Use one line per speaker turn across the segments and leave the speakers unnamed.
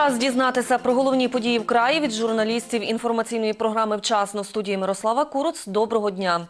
Час дізнатися про головні події в краї від журналістів інформаційної програми «Вчасно» в студії Мирослава Куроц. Доброго дня.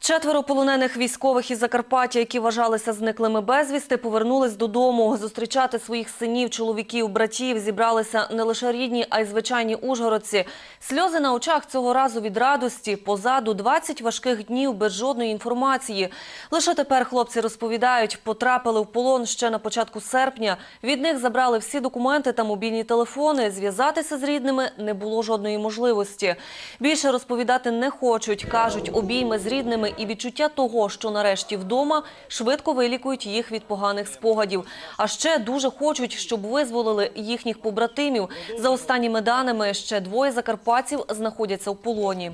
Четверо полонених військових із Закарпаття, які вважалися зниклими безвісти, повернулись додому. Зустрічати своїх синів, чоловіків, братів зібралися не лише рідні, а й звичайні ужгородці. Сльози на очах цього разу від радості. Позаду 20 важких днів без жодної інформації. Лише тепер хлопці розповідають, потрапили в полон ще на початку серпня. Від них забрали всі документи та мобільні телефони. Зв'язатися з рідними не було жодної можливості. Більше розповідати не хочуть. Кажуть, обійми з рідними і відчуття того, що нарешті вдома, швидко вилікують їх від поганих спогадів. А ще дуже хочуть, щоб визволили їхніх побратимів. За останніми даними, ще двоє закарпатців знаходяться в полоні.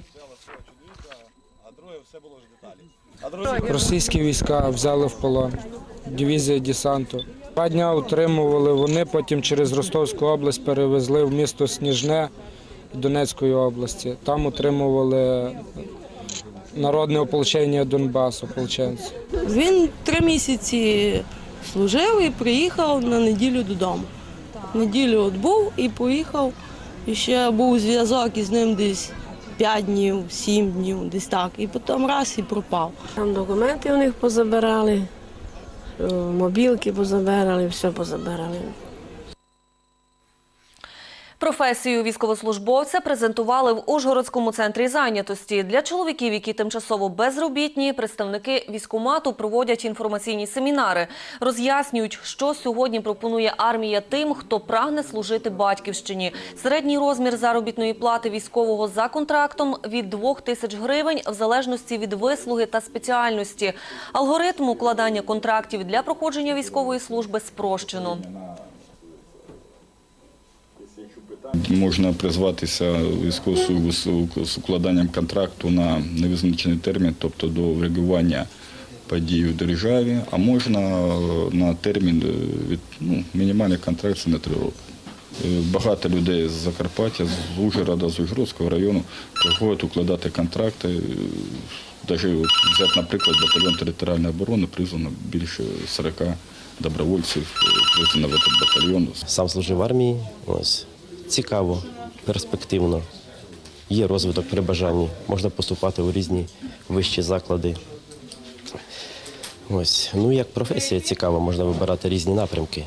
Російські війська взяли в полон, дивізія десанту. Два дня утримували вони, потім через Ростовську область перевезли в місто Сніжне Донецької області. Там утримували народне ополчення Донбасу, ополченці.
Він три місяці служив і приїхав на неділю додому. Неділю відбув і поїхав. І ще був зв'язок із ним десь 5 днів, 7 днів, десь так. І потім раз і пропав.
Там документи у них позабирали, е, мобілки позабирали, все позабирали.
Професію військовослужбовця презентували в Ужгородському центрі зайнятості. Для чоловіків, які тимчасово безробітні, представники військомату проводять інформаційні семінари. Роз'яснюють, що сьогодні пропонує армія тим, хто прагне служити батьківщині. Середній розмір заробітної плати військового за контрактом від 2 тисяч гривень в залежності від вислуги та спеціальності. Алгоритм укладання контрактів для проходження військової служби спрощено.
Можна призватися у військову з- укладанням контракту на невизначений термін, тобто до врегулювання подій у державі, а можна е, на термін е, від ну, мінімальний контракт на три роки. Е, Багато людей з Закарпаття, з Ужгорода, з Ужгородського району приходять укладати контракти. Навіть взяти, наприклад, батальйон територіальної оборони призвано більше 40 добровольців призвано в батальйон.
Сам служив в армії. Ось цікаво, перспективно. Є розвиток при бажанні. Можна поступати у різні вищі заклади. Ось, ну як професія цікава, можна вибирати різні напрямки.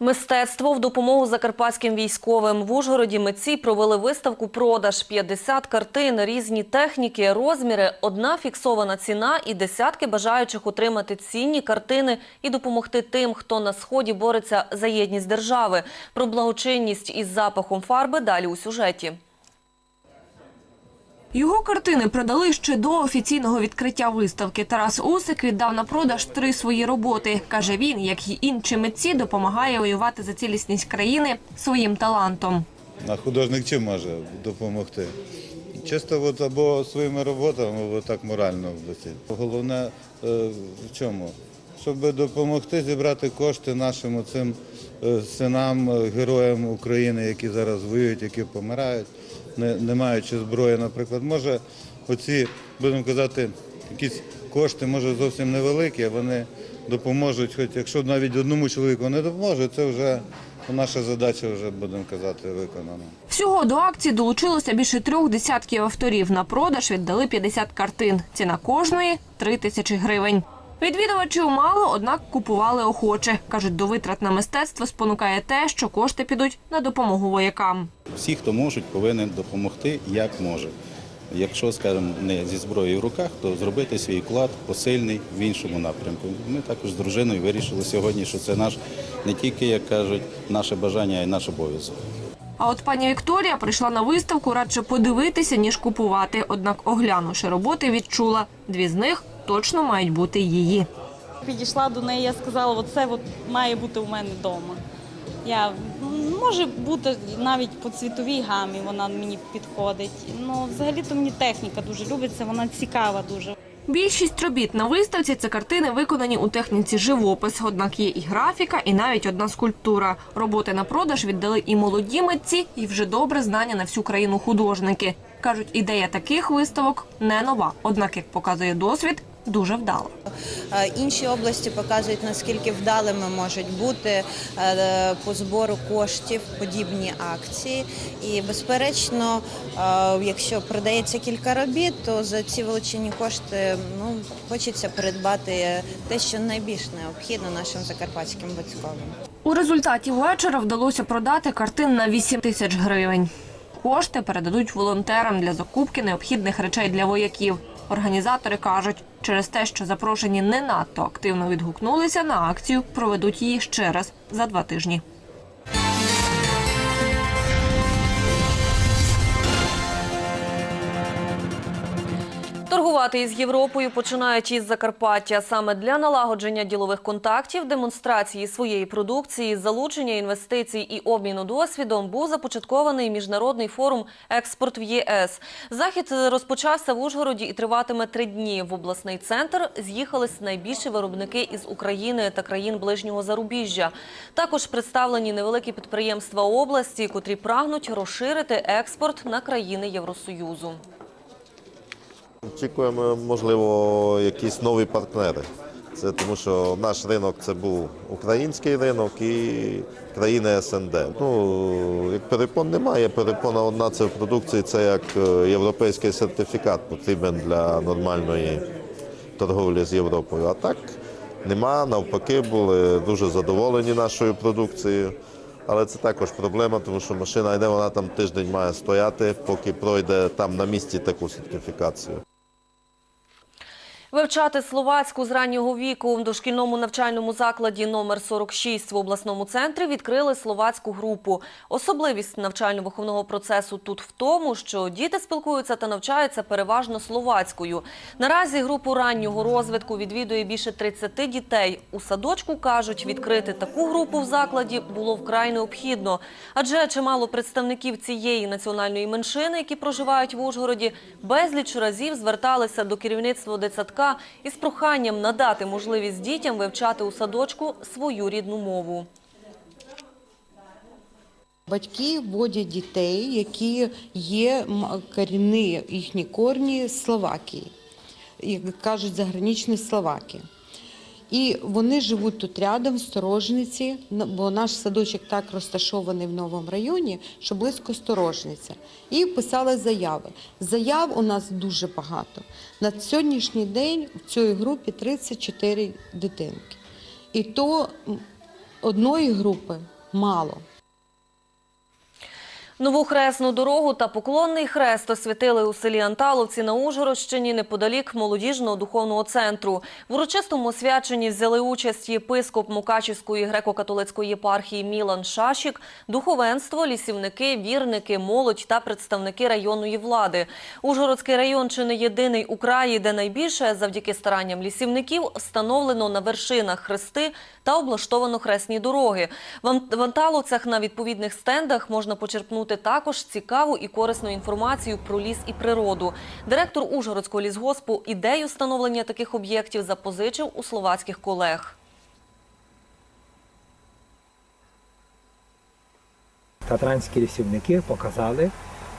Мистецтво в допомогу закарпатським військовим. В Ужгороді митці провели виставку «Продаж». 50 картин, різні техніки, розміри, одна фіксована ціна і десятки бажаючих отримати цінні картини і допомогти тим, хто на Сході бореться за єдність держави. Про благочинність із запахом фарби далі у сюжеті.
Його картини продали ще до офіційного відкриття виставки. Тарас Усик віддав на продаж три свої роботи. Каже він, як і інші митці, допомагає воювати за цілісність країни своїм талантом.
А художник чим може допомогти? Чисто от або своїми роботами, або так морально. Головне е, в чому? Щоб допомогти зібрати кошти нашим цим синам, е, героям України, які зараз воюють, які помирають, не, не маючи зброї, наприклад. Може, оці, будемо казати, якісь кошти, може зовсім невеликі, вони допоможуть, хоч якщо навіть одному чоловіку не допоможе, це вже наша задача, вже будемо казати, виконана.
Всього до акції долучилося більше трьох десятків авторів. На продаж віддали 50 картин. Ціна кожної – 3 тисячі гривень. Відвідувачів мало, однак купували охоче. Кажуть, до витрат на мистецтво спонукає те, що кошти підуть на допомогу воякам.
Всі, хто можуть, повинен допомогти як може. Якщо, скажімо, не зі зброєю в руках, то зробити свій вклад посильний в іншому напрямку. Ми також з дружиною вирішили сьогодні, що це наш не тільки, як кажуть, наше бажання, а й наш обов'язок.
А от пані Вікторія прийшла на виставку радше подивитися, ніж купувати. Однак, оглянувши роботи, відчула – дві з них точно мають бути її.
Підійшла до неї, я сказала, оце от має бути у мене вдома. Я може бути навіть по цвітовій гамі, вона мені підходить. Ну, взагалі-то мені техніка дуже любиться, вона цікава дуже.
Більшість робіт на виставці це картини, виконані у техніці живопис. Однак є і графіка, і навіть одна скульптура. Роботи на продаж віддали і молоді митці, і вже добре знання на всю країну художники. Кажуть, ідея таких виставок не нова. Однак, як показує досвід, дуже вдало.
Е, Інші області показують, наскільки вдалими можуть бути е, по збору коштів подібні акції. І, безперечно, е, якщо продається кілька робіт, то за ці вилучені кошти ну, хочеться придбати те, що найбільш необхідно нашим закарпатським військовим.
У результаті вечора вдалося продати картин на 8 тисяч гривень. Кошти передадуть волонтерам для закупки необхідних речей для вояків. Організатори кажуть, через те, що запрошені не надто активно відгукнулися на акцію, проведуть її ще раз за два тижні.
Торгувати із Європою починають із Закарпаття. Саме для налагодження ділових контактів, демонстрації своєї продукції, залучення інвестицій і обміну досвідом був започаткований міжнародний форум Експорт в ЄС. Захід розпочався в Ужгороді і триватиме три дні. В обласний центр з'їхались найбільші виробники із України та країн ближнього зарубіжжя. Також представлені невеликі підприємства області, котрі прагнуть розширити експорт на країни Євросоюзу.
Очікуємо, можливо, якісь нові партнери. Це тому, що наш ринок це був український ринок і країни СНД. Ну, як перепон немає, перепона одна це в продукції, це як е, європейський сертифікат потрібен для нормальної торговлі з Європою. А так нема, навпаки, були дуже задоволені нашою продукцією. Але це також проблема, тому що машина йде, вона там тиждень має стояти, поки пройде там на місці таку сертифікацію.
Вивчати словацьку з раннього віку в дошкільному навчальному закладі номер 46 в обласному центрі відкрили словацьку групу. Особливість навчально-виховного процесу тут в тому, що діти спілкуються та навчаються переважно словацькою. Наразі групу раннього розвитку відвідує більше 30 дітей. У садочку кажуть, відкрити таку групу в закладі було вкрай необхідно. Адже чимало представників цієї національної меншини, які проживають в Ужгороді, безліч разів зверталися до керівництва дитсадка із проханням надати можливість дітям вивчати у садочку свою рідну мову.
Батьки вводять дітей, які є корінні їхні корні Словакії, як кажуть, заграничні Словаки. І вони живуть тут рядом, в Сторожниці, бо наш садочок так розташований в новому районі, що близько Сторожниця. І писали заяви. Заяв у нас дуже багато. На сьогоднішній день в цій групі 34 дитинки. І то одної групи мало.
Нову хресну дорогу та поклонний хрест освятили у селі Анталовці на Ужгородщині неподалік молодіжного духовного центру. В урочистому освяченні взяли участь єпископ Мукачівської греко-католицької єпархії Мілан Шашік, духовенство, лісівники, вірники, молодь та представники районної влади. Ужгородський район чи не єдиний у краї, де найбільше завдяки старанням лісівників встановлено на вершинах хрести та облаштовано хресні дороги. В Анталовцях на відповідних стендах можна почерпнути також цікаву і корисну інформацію про ліс і природу. Директор Ужгородського лісгоспу ідею встановлення таких об'єктів запозичив у словацьких колег.
Татранські лісівники показали,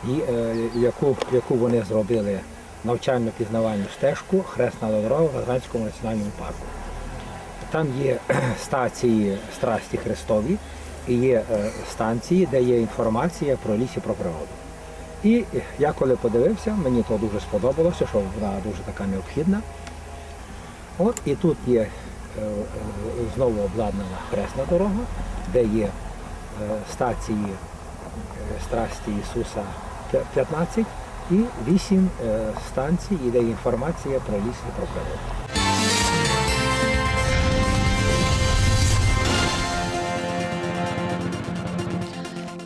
і, е, яку, яку вони зробили навчально-пізнавальну стежку Хресна дорога в Татранському національному парку. Там є стації страсті Христові є е, станції, де є інформація про ліс і про природу. І я коли подивився, мені то дуже сподобалося, що вона дуже така необхідна. От і тут є е, е, знову обладнана хресна дорога, де є стації страсті Ісуса 15 і 8 е, станцій, де є інформація про ліс і про природу.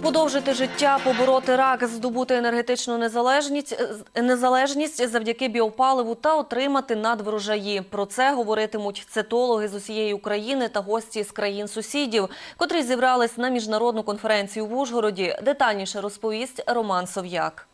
Подовжити життя, побороти рак, здобути енергетичну незалежність, е, незалежність завдяки біопаливу та отримати надврожаї. Про це говоритимуть цитологи з усієї України та гості з країн сусідів, котрі зібрались на міжнародну конференцію в Ужгороді. Детальніше розповість Роман Сов'як.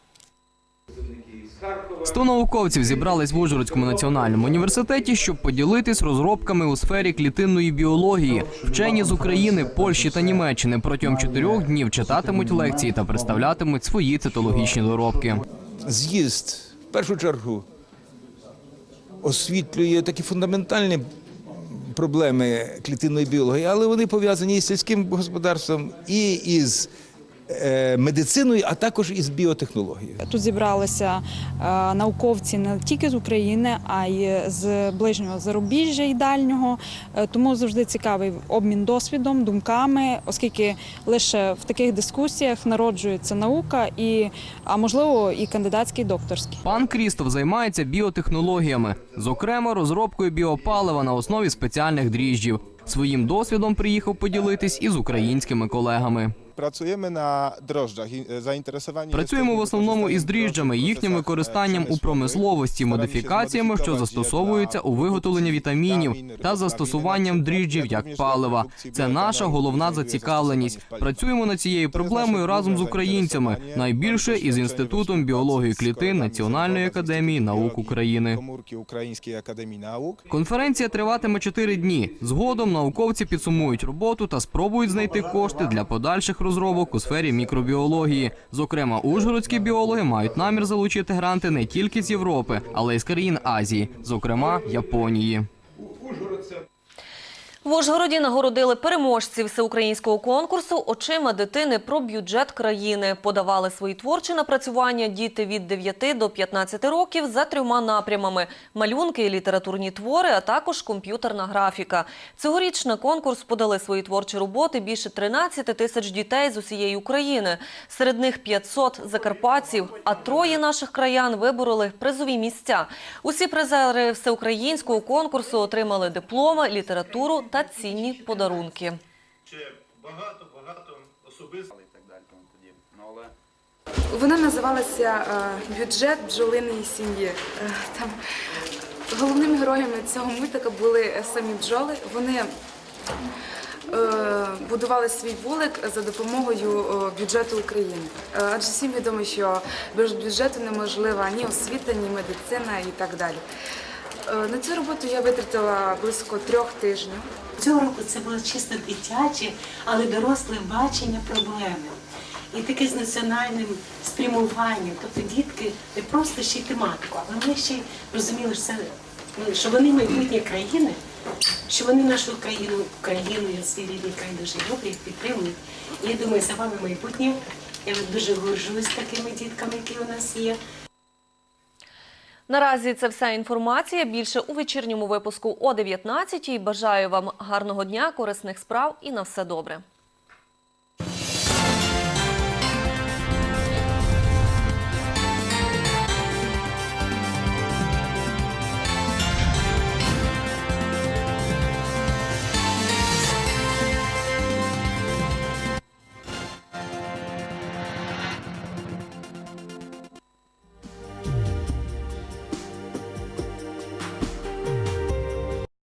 Сто науковців зібрались в Ужгородському національному університеті, щоб поділитись розробками у сфері клітинної біології. Вчені з України, Польщі та Німеччини протягом чотирьох днів читатимуть лекції та представлятимуть свої цитологічні доробки.
З'їзд в першу чергу освітлює такі фундаментальні проблеми клітинної біології, але вони пов'язані і з сільським господарством, і із медициною, а також із біотехнологією.
Тут зібралися е, науковці не тільки з України, а й з ближнього зарубіжжя і дальнього. Е, Тому завжди цікавий обмін досвідом, думками, оскільки лише в таких дискусіях народжується наука і, а можливо, і кандидатський, і докторський.
Пан Крістоф займається біотехнологіями, зокрема розробкою біопалива на основі спеціальних дріжджів. Своїм досвідом приїхав поділитись із українськими колегами.
Pracujemy na drożdżach. i, e,
Працюємо в основному із дріжджами, їхнім використанням у промисловості, модифікаціями, що застосовуються у виготовленні вітамінів та застосуванням дріжджів як палива. Це наша головна зацікавленість. Працюємо над цією проблемою разом з українцями, найбільше із інститутом біології клітин Національної академії наук України.
Ukraińskiej Akademii Nauk.
Конференція триватиме чотири дні. Згодом науковці підсумують роботу та спробують знайти кошти для подальших розробок у сфері мікробіології. Зокрема, ужгородські біологи мають намір залучити гранти не тільки з Європи, але й з країн Азії, зокрема Японії.
В Ужгороді нагородили переможців всеукраїнського конкурсу Очима дитини про бюджет країни. Подавали свої творчі напрацювання діти від 9 до 15 років за трьома напрямами: малюнки і літературні твори, а також комп'ютерна графіка. Цьогоріч на конкурс подали свої творчі роботи більше 13 тисяч дітей з усієї України. Серед них 500 закарпатців, а троє наших краян вибороли призові місця. Усі призери всеукраїнського конкурсу отримали дипломи, літературу та цінні подарунки.
багато багато особисто і так далі. Тому подібне. Але
Вона називалася е, Бюджет бджолиної сім'ї. Е, Там головними героями цього мультика були самі бджоли. Вони е, будували свій вулик за допомогою бюджету України. Адже всім відомо, що без бюджету неможлива ні освіта, ні медицина і так далі. Е, На цю роботу я витратила близько трьох тижнів.
Цього року це було чисто дитяче, але доросле бачення проблеми. І таке з національним спрямуванням. Тобто дітки не просто ще й тематику, але вони ще й розуміли, що, це, ну, що вони майбутнє країни, що вони нашу країну, країну, свій рідний край дуже люблять, підтримують. І я думаю, за вами майбутнє. Я дуже горжусь такими дітками, які у нас є.
Наразі це вся інформація. Більше у вечірньому випуску о 19-й. Бажаю вам гарного дня, корисних справ і на все добре.